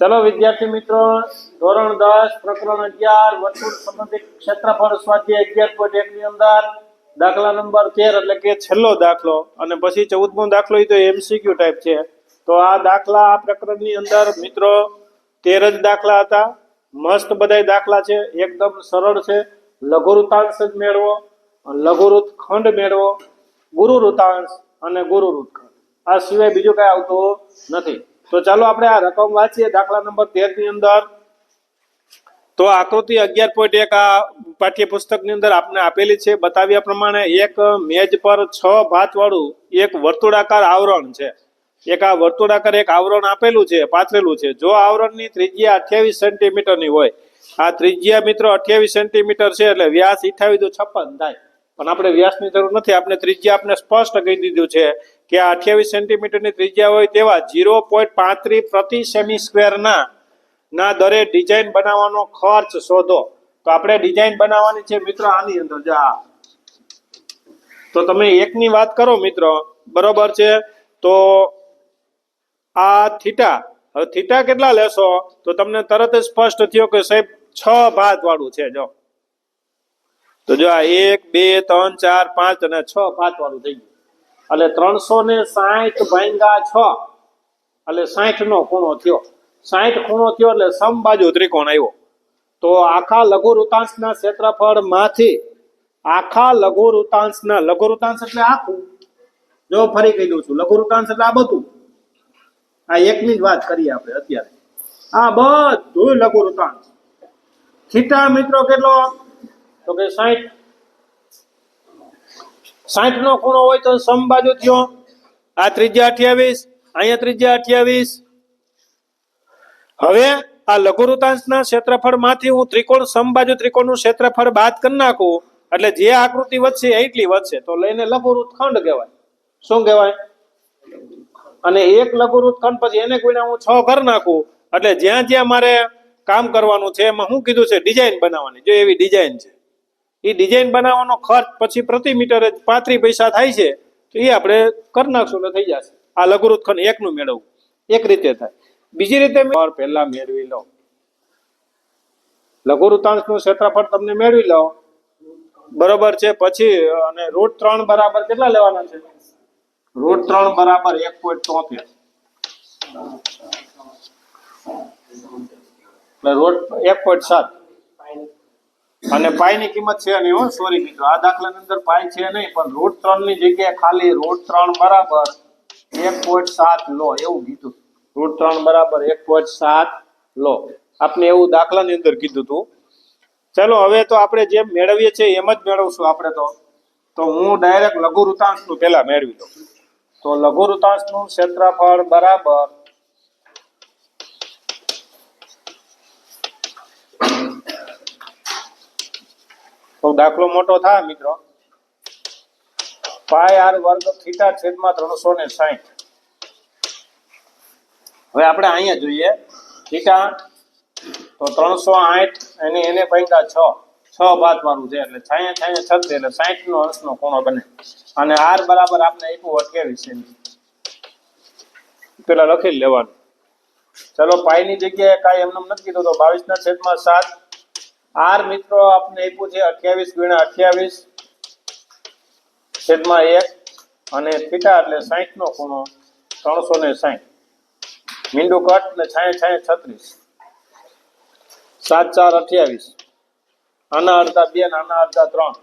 ચલો વિદ્યાર્થી મિત્રો, ધોરણ દસ, પ્રકરણ અગિયાર, વર્તુળ સંબંધિત ક્ષેત્રફળ સ્વાધ્યાય અગિયાર પોઈન્ટ એક ની અંદર દાખલા નંબર તેર એટલે કે છેલ્લો દાખલો અને પછી ચૌદમો દાખલો એ તો એમસીક્યુ ટાઈપ છે. તો આ દાખલા આ પ્રકરણની અંદર મિત્રો તેર જ દાખલા હતા. મસ્ત બધાય દાખલા છે. એકદમ સરળ છે. લઘુરુતાંશ જ મેળવો લઘુરુત ખંડ મેળવો ગુરુરુતાંશ અને ગુરુ ખંડ. આ સિવાય બીજું કઈ આવતું નથી. તો ચાલો આપણે આ રકમ વાંચીએ દાખલા નંબર તેરની અંદર. તો આકૃતિ અગિયાર પોઈન્ટ એક આ પાઠ્યપુસ્તકની અંદર આપને આપેલી છે. બતાવ્યા પ્રમાણે એક મેજ પર છ ભાત વાળું એક વર્તુળાકાર આવરણ છે. એક આ વર્તુળાકાર એક આવરણ આપેલું છે, પાથરેલું છે. જો આવરણની ત્રિજ્યા અઠ્યાવીસ સેન્ટીમીટરની હોય, આ ત્રિજ્યા મિત્રો અઠ્યાવીસ સેન્ટીમીટર છે એટલે વ્યાસ ઇઠાવી તો છપ્પન થાય. પણ આપણે વ્યાસની જરૂર નથી. આપણે ત્રિજ્યા આપણે સ્પષ્ટ કહી દીધું છે. કે અઠ્યાવીસ સેન્ટીમીટરની ત્રિજ્યા હોય તેવા ઝીરો પોઈન્ટ પાંત્રીસ પ્રતિ સેમી સ્ક્વેરના ના દરે ડિઝાઇન બનાવવાનો ખર્ચ શોધો. તો આપણે ડિઝાઇન બનાવવાની છે મિત્રો આની અંદર, જા. તો તમે એકની વાત કરો મિત્રો, બરોબર છે? તો આ થીટા, હવે થીટા કેટલા લેશો? તો તમને તરત જ સ્પષ્ટ થયો કે સાહેબ છ ભાત વાળું છે, જો. તો જો આ એક, બે, ત્રણ, ચાર, પાંચ અને છ ભાત વાળું થઈ ગયું. એટલે ત્રણસો ને સાઠ ભાંગા છ. એટલે સાઠ નો ખૂણો થયો. સાઠ ખૂણો થયો એટલે સમબાજુ ત્રિકોણ આવ્યો. તો આખા લઘુ વૃતાંશના ક્ષેત્રફળમાંથી આખા લઘુ વૃતાંશના લઘુ વૃતાંશ એટલે આખું. જો ફરી કહી દઉં છું, લઘુ વૃતાંશ એટલે આ બધું. આ એકની જ વાત કરીએ આપણે અત્યારે. આ બધું લઘુ વૃતાંશ થીટા મિત્રો કેટલો? તો કે સાઠ સાઠ નો ખૂણો હોય તો સમબાજુ થયો. આ ત્રિજ્યા અઠ્યાવીસ, અહીંયા ત્રિજ્યા અઠ્યાવીસ. હવે આ લઘુવૃતાંશના ક્ષેત્રફળમાંથી હું ત્રિકોણ સમબાજુ ત્રિકોણનું ક્ષેત્રફળ બાદ કરી નાખું, એટલે જે આકૃતિ વધશે એટલી વધશે. તો લઈને લઘુરૂત ખંડ કહેવાય. શું કહેવાય? અને એક લઘુરૂત ખંડ પછી એને કોઈને હું છ કરી નાખું. એટલે જ્યાં જ્યાં મારે કામ કરવાનું છે એમાં હું કીધું છે ડિઝાઇન બનાવવાની. જો એવી ડિઝાઇન છે. એ ડિઝાઇન બનાવવાનો ખર્ચ પછી પ્રતિ મીટરે પાંત્રીસ પૈસા થાય છે, તો એ આપણે કરી નાખશું એટલે થઈ જશે. આ લઘુરુત્ખન એકનું મેળવવું. એક રીતે થાય. બીજી રીતે પહેલા મેળવી લો. લઘુવૃતાંશનું ક્ષેત્રફળ તમને મેળવી લો. બરોબર છે, પછી, અને રૂટ ત્રણ બરાબર કેટલા લેવાના છે? રૂટ ત્રણ બરાબર એક પોઈન્ટ તોતેર એટલે રૂટ એક પોઈન્ટ સાત. અને પાઈની કિંમત છે નહીં હો સોરી મિત્રો. આ દાખલાની અંદર પાઈ છે નહીં, પણ રૂટ ત્રણની જગ્યાએ ખાલી રૂટ ત્રણ બરાબર એક પોઈન્ટ સાત લો, એવું કીધું. રૂટ ત્રણ બરાબર એક પોઈન્ટ સાત લો. આપને એવું દાખલાની અંદર કીધું હતું ચલો, હવે તો આપણે જેમ મેળવીએ છીએ એમ જ મેળવશું આપણે તો. તો હું ડાયરેક્ટ લઘુ વૃતાંશનું પહેલા મેળવી દઉં. તો લઘુ વૃતાંશનું ક્ષેત્રફળ બરાબર દાખલો મોટો થાય મિત્રો. પાય આર વર્ગ થીટા છેદમાં ત્રણસો ને સાહીઠ. હવે આપણે અહીંયા જોઈએ. થીટા, તો ત્રણસો આઠ એને એને ભાગ્યા છ. છ ભાત મારું છે, એટલે છાયા છાયા છત્રીસ એટલે સાહીઠ નો અંશનો ખૂણો બને. અને આર બરાબર આપણે આપ્યું અઠ્યાવીસ પેલા લખી લેવાનું. ચલો પાઈની જગ્યાએ કાંઈ એમને નથી કીધું, તો બાવીસ ના છેદમાં સાત આર મિત્રો આપને આપ્યું છે અઠ્યાવીસ ગુણ્યા અઠ્યાવીસ છેદમાં એક અને થીટા એટલે સાહીઠ નો ખૂણો ત્રણસો ને સાહીઠ. મીંડું કટ ને છાયા છાયા છત્રીસ. સાત ચાર અઠ્યાવીસ. આના અડધા બે આના અડધા ત્રણ.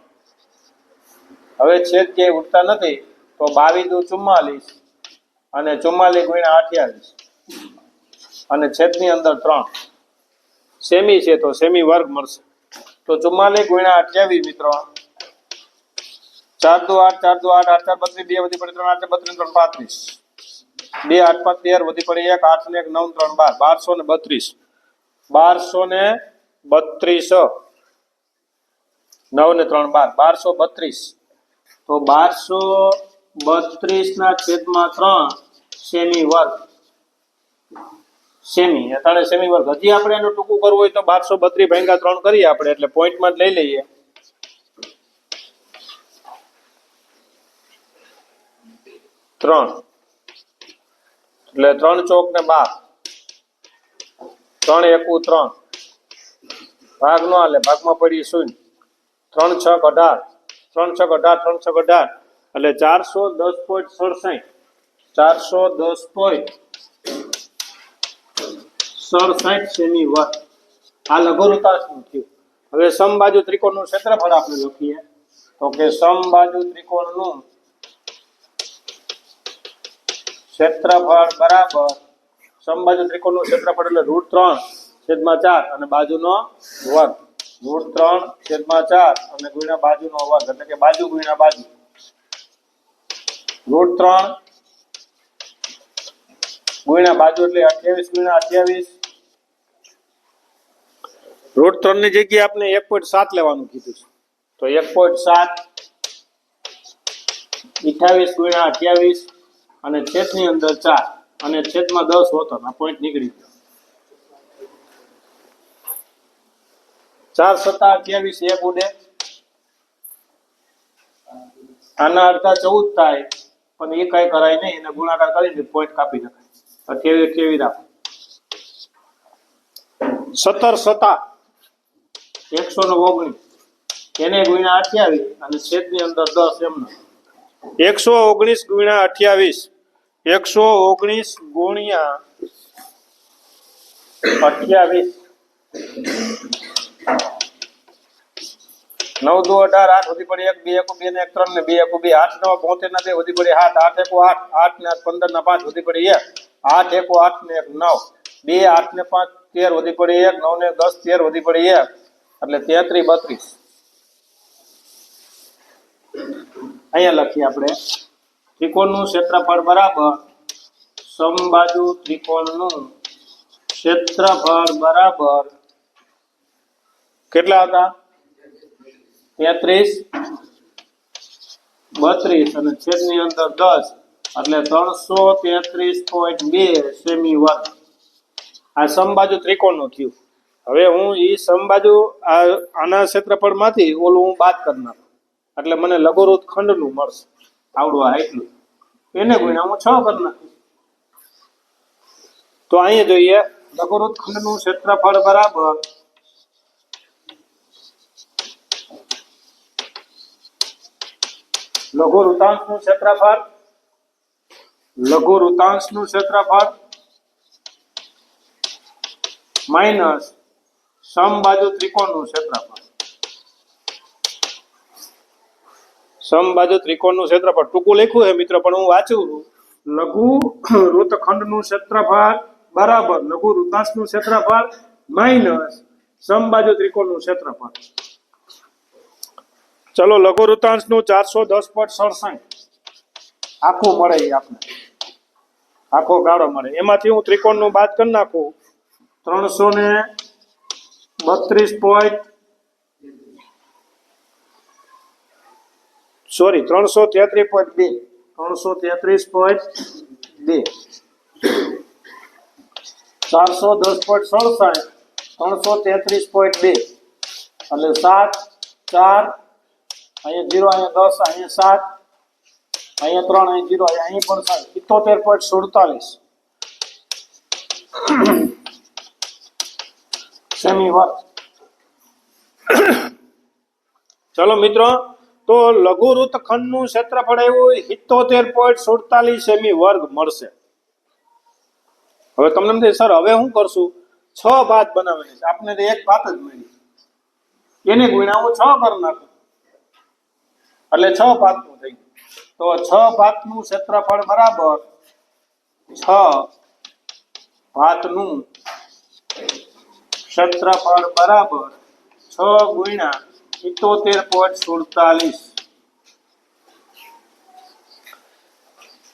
હવે છેદ ક્યાંય ઉઠતા નથી તો બાવીસ દુ ચુમ્માલીસ અને ચુમ્માલીસ ગુણ્યા અઠ્યાવીસ. અને છેદની અંદર ત્રણ. સેમી છે તો સેમી વર્ગ મળશે. તો ચુમ્માલીસ ગુણ્યા અઠ્યાવીસ મિત્રો. ચાર દુ આઠ, ચાર દુ આઠ આઠ ચાર બત્રીસ, બે વધી પડે ત્રણ, આઠ બત્રીસ, ત્રણ પાંત્રીસ. બે આઠ પાંચ, તેર વધી પડે એક, આઠ ને એક, નવ, ત્રણ, બાર. બારસો ને બત્રીસ. બારસો ને બત્રીસ. નવ ને ત્રણ, બાર. બારસો બત્રીસ. તો બારસો બત્રીસ ના છેદમાં ત્રણ સેમી વર્ગ. સેમી અત્યારે સેમી વર્ગ. હજી આપણે એનું ટૂંકું કરવું હોય તો બારસો બત્રીસ ભાંગા ત્રણ કરીએ આપણે, એટલે પોઈન્ટમાં જ લઈ લઈએ. ત્રણ. એટલે ત્રણ ચોક ને બાર. ત્રણ એકુ ત્રણ. ભાગ નો હાલે, ભાગમાં પડી શૂન્ય. ત્રણ છ અઢાર. ત્રણ છ અઢાર, ત્રણ છ અઢાર. એટલે ચારસો દસ પોઈન્ટ સડસઠ. ચારસો દસ પોઈન્ટ સડસાઠ સેમી વર્ગ આ લઘુરુતાંશનું થયું? હવે સમબાજુ ત્રિકોણનું ક્ષેત્રફળ આપણે લખીએ. તો કે સમબાજુ ત્રિકોણનું ક્ષેત્રફળ બરાબર સમબાજુ ત્રિકોણનું ક્ષેત્રફળ એટલે રૂટ ત્રણ છેદમાં ચાર અને બાજુનો વર્ગ. રૂટ ત્રણ છેદમાં ચાર અને ગુણ્યા બાજુનો વર્ગ, એટલે કે બાજુ ગુણ્યા બાજુ. રૂટ ત્રણ ગુણ્યા બાજુ એટલે અઠ્યાવીસ ગુણ્યા અઠ્યાવીસ રૂટ ત્રણની જગ્યાએ આપણે એક પોઈન્ટ સાત લેવાનું કીધું છે. તો એક પોઈન્ટ સાત અઠાવીસ ગુણ્યા અઠ્યાવીસ અને છેદની અંદર ચાર. અને છેદમાં દસ હોતો આ પોઈન્ટ નીકળી ગયો. ચાર સત્તા અઠ્યાવીસ એક ઉડે આના અડધા ચૌદ થાય, પણ એ કઈ કરાય નહીં, એને ગુણાકાર કરીને પોઈન્ટ કાપી નાખાય અઠ્યાવીસ અઠ્યાવીસ રાખો. સત્તર સત્તા. એકસો ને ઓગણીસ. એને ગુણ્યા અઠ્યાવીસ અને છેદની અંદર દસ એમનો. એકસો ઓગણીસ ગુણ્યા અઠ્યાવીસ. એકસો ઓગણીસ ગુણ્યા અઠ્યાવીસ. નવ દો અઢાર, આઠ વધી પડી એક, બે એક બે ને એક ત્રણ ને બે, એક બે આઠ નવ બોતેર ના બે વધી પડી આઠ આઠ એક આઠ આઠ ને આઠ પંદર ના પાંચ વધી પડી એક. આઠ એક આઠ ને એક નવ. બે, આઠ ને પાંચ તેર વધી પડી એક, નવ ને દસ તેર વધી પડી એક. એટલે તેત્રી બત્રીસ. અહીંયા લખીએ આપણે, ત્રિકોણનું ક્ષેત્રફળ બરાબર સમબાજુ ત્રિકોણનું ક્ષેત્રફળ બરાબર કેટલા હતા? તેત્રીસ. બત્રીસ અને છેદની અંદર દસ, એટલે ત્રણસો તેત્રીસ પોઈન્ટ બે સેમી વર્ગ આ સમબાજુ ત્રિકોણનું થયું. હવે હું એ સમબાજુ આ આના ક્ષેત્રફળમાંથી ઓલું હું બાદ કરનાર એટલે મને લઘુરુત ખંડનું મળશે. આવડું આ એને ગુણ્યા હું છ કરી નાખીશ. તો અહીંયા જોઈએ, લઘુરુત ખંડનું ક્ષેત્રફળ બરાબર. લઘુ વૃતાંશનું ક્ષેત્રફળ. લઘુ વૃતાંશનું ક્ષેત્રફળ. માઇનસ સમબાજુ ત્રિકોણનું ક્ષેત્રફળ. સમબાજુ ત્રિકોણનું ક્ષેત્રફળ. ટૂંકું લખ્યું છે મિત્ર, પણ હું વાંચું છું. લઘુ વૃત્તખંડનું ક્ષેત્રફળ બરાબર, લઘુ વૃતાંશનું ક્ષેત્રફળ માઇનસ સમબાજુ ત્રિકોણનું ક્ષેત્રફળ. ચલો, લઘુ વૃત્તાંશનું ચારસો દસ પોઈન્ટ સડસઠ. આખું મળે આપણે આખો ગાળો મળે. એમાંથી હું ત્રિકોણનું બાદ કરી નાખું. ત્રણસો ને બત્રીસ પોઈન્ટ સોરી ત્રણસો તેત્રીસ પોઈન્ટ બે ત્રણસો તેત્રીસ પોઈન્ટ બે ચારસો દસ પોઈન્ટ સડસઠ ત્રણસો તેત્રીસ પોઈન્ટ બે એટલે સાત ચાર અહીંયા જીરો અહીંયા દસ અહીંયા સાત અહીંયા ત્રણ અહીંયા જીરો અહીંયા પણ સાત ઇત્તોતેર પોઈન્ટ સુડતાલીસ સેમી વર્ગ ચલો મિત્રો, તો લઘુરુત ખંડનું ક્ષેત્રફળ એવું સિત્તોતેર પોઈન્ટ સુડતાલીસ સેમી વર્ગ મળશે. હવે તમને એમ સર, હવે હું કરશું? છ ભાત બનાવેલી છે. આપને તો એક ભાત જ મળી. એને ગુણ્યા હું છ કરી નાખું. એટલે છ ભાતનું થઈ ગયું. તો છ ભાતનું ક્ષેત્રફળ બરાબર છ ભાતનું ક્ષેત્રફળ બરાબર છ ગુણ્યા સિત્તોતેર પોઈન્ટ સુડતાલીસ.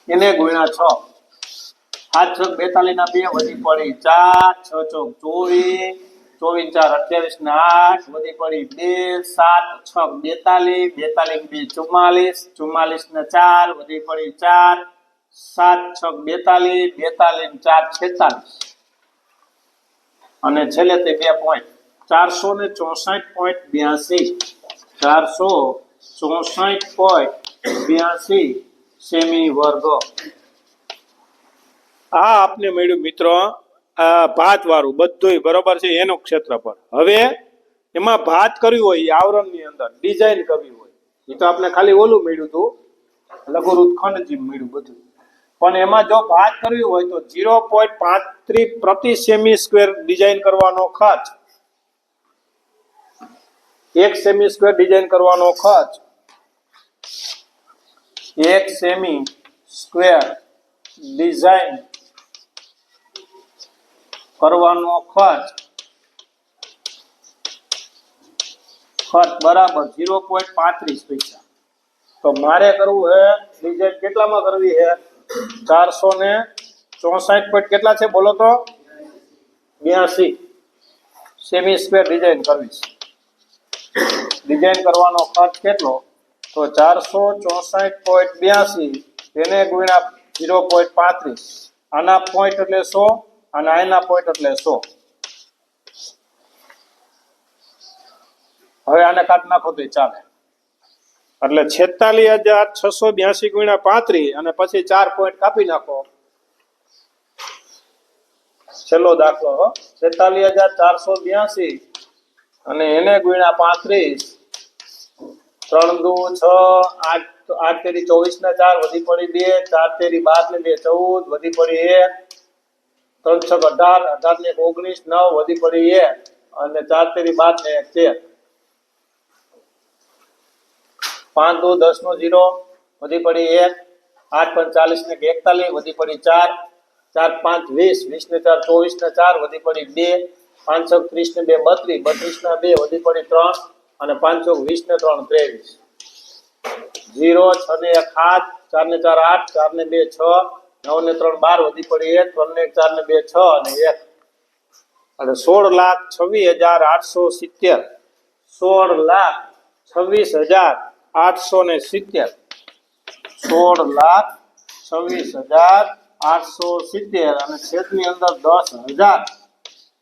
એને ગુણ્યા છ. સાત છ બેતાલીસ ના બે વધી પડી ચાર, છ ચોક ચોવીસ ચોવીસ ચાર અઠ્યાવીસ ને આઠ વધી પડી બે, સાત છ બેતાલીસ બેતાલીસ બે ચુમ્માલીસ ચુમ્માલીસ ને ચાર વધી પડી ચાર, સાત છ બેતાલીસ બેતાલીસ ચાર છેતાલીસ. અને છેલ્લે તે બે પોઈન્ટ ચારસો ને ચોસઠ પોઈન્ટ બ્યાસી, ચારસો ચોસઠ પોઈન્ટ બ્યાસી સેમી વર્ગ આ આપને મળ્યું મિત્રો, આ ભાત વાળું બધુંય બરોબર છે એનું ક્ષેત્રફળ. હવે એમાં ભાત કર્યું હોય આવરણની અંદર ડિઝાઇન કરવી હોય એ તો આપણે ખાલી ઓલું મળ્યું હતું લઘુરુત ખંડજી મળ્યું બધું. પણ એમાં જો ભાત કરવી હોય તો ઝીરો પોઈન્ટ પાંત્રીસ પ્રતિ સેમી સ્ક્વેર ડિઝાઇન કરવાનો ખર્ચ. એક સેમી સ્ક્વેર ડિઝાઇન કરવાનો ખર્ચ. એક સેમી સ્ક્વેર ડિઝાઇન કરવાનો ખર્ચ. ખર્ચ બરાબર ઝીરો પોઈન્ટ પાંત્રીસ પૈસા. તો મારે કરવું હે, ડિઝાઇન કેટલામાં કરવી હે? ચારસો ને ચોસાઠ પોઈન્ટ કેટલા છે? બોલો તો. બ્યાસી. સેમી સ્ક્વેર ડિઝાઇન કરવી છે. ડિઝાઇન કરવાનો ખર્ચ કેટલો? તો ચારસો ચોસાઠ પોઈન્ટ બ્યાસી તેને ગુણ્યા ઝીરો પોઈન્ટ પાંત્રીસ. આના પોઈન્ટ એટલે સો અને આના પોઈન્ટ એટલે સો. હવે આને કાઢ નાખો તો ચાલે. એટલે છેતાલીસ હજાર છસો બ્યાસી ગુણ્યા પાંત્રીસ અને પછી ચાર પોઈન્ટ કાપી નાખો. છેલ્લો દાખલો છેતાલીસ હજાર ચારસો બ્યાસી અને એને ગુણ્યા પાંત્રીસ. ત્રણ દુ છ, આઠ આઠ તેરી ચોવીસ ને ચાર, વધી પડી બે, ચાર તેરી બાર ને બે, ચૌદ, વધી પડી એક. ત્રણ છ અઢાર અઢાર ને ઓગણીસ, નવ, વધી પડી એક અને ચાર તેરી બાર ને એક તેર પાંચ દો, દસ નો જીરો, વધી પડી એક, આઠ પંચાલીસ ને એકતાલીસ, વધી પડી ચાર ચાર પાંચ વીસ વીસ ને ચાર ચોવીસ ને ચાર, વધી પડી બે પાંચસો ત્રીસ ને બે બત્રીસ બત્રીસ ના બે, વધી પડી ત્રણ, અને પાંચસો વીસ ને ત્રણ, ત્રેવીસ. જીરો છ ને એક સાત, ચાર ને ચાર આઠ, ચાર ને બે છ, નવ ને ત્રણ બાર, વધી પડી એક, ત્રણ ને ચાર ને બે છ, અને એક. અને સોળ લાખ છવ્વીસ હજાર આઠસો સિત્તેર. સોળ લાખ છવ્વીસ હજાર આઠસો ને સિત્તેર. સોળ લાખ છવ્વીસ હજાર આઠસો સિત્તેર અને છેદની અંદર દસ હજાર.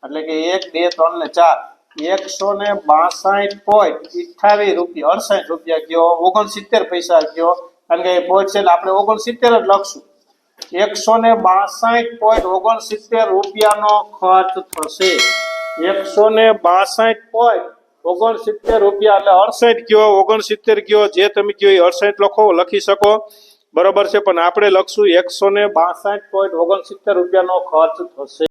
એટલે કે એક, બે, ત્રણ ને ચાર. એકસો ને બાસઠ પોઈન્ટ અઠાવીસ રૂપિયા, અડસઠ રૂપિયા કયો ઓગણસિત્તેર પૈસા કયો કારણ કે એ પોઈન્ટ છે એટલે આપણે ઓગણસિત્તેર જ લખશું. એકસો ને બાસઠ પોઈન્ટ ઓગણસિત્તેર રૂપિયાનો ખર્ચ થશે. એકસો ને બાસઠ પોઈન્ટ ઓગણસિત્તેર રૂપિયા એટલે અડસઠ કયો, ઓગણસિત્તેર કયો, જે તમે કયો એ અડસઠ લખો, લખી શકો. બરોબર છે, પણ આપણે લખશું એકસો ને બાસઠ પોઈન્ટ ઓગણસિત્તેર રૂપિયાનો ખર્ચ થશે.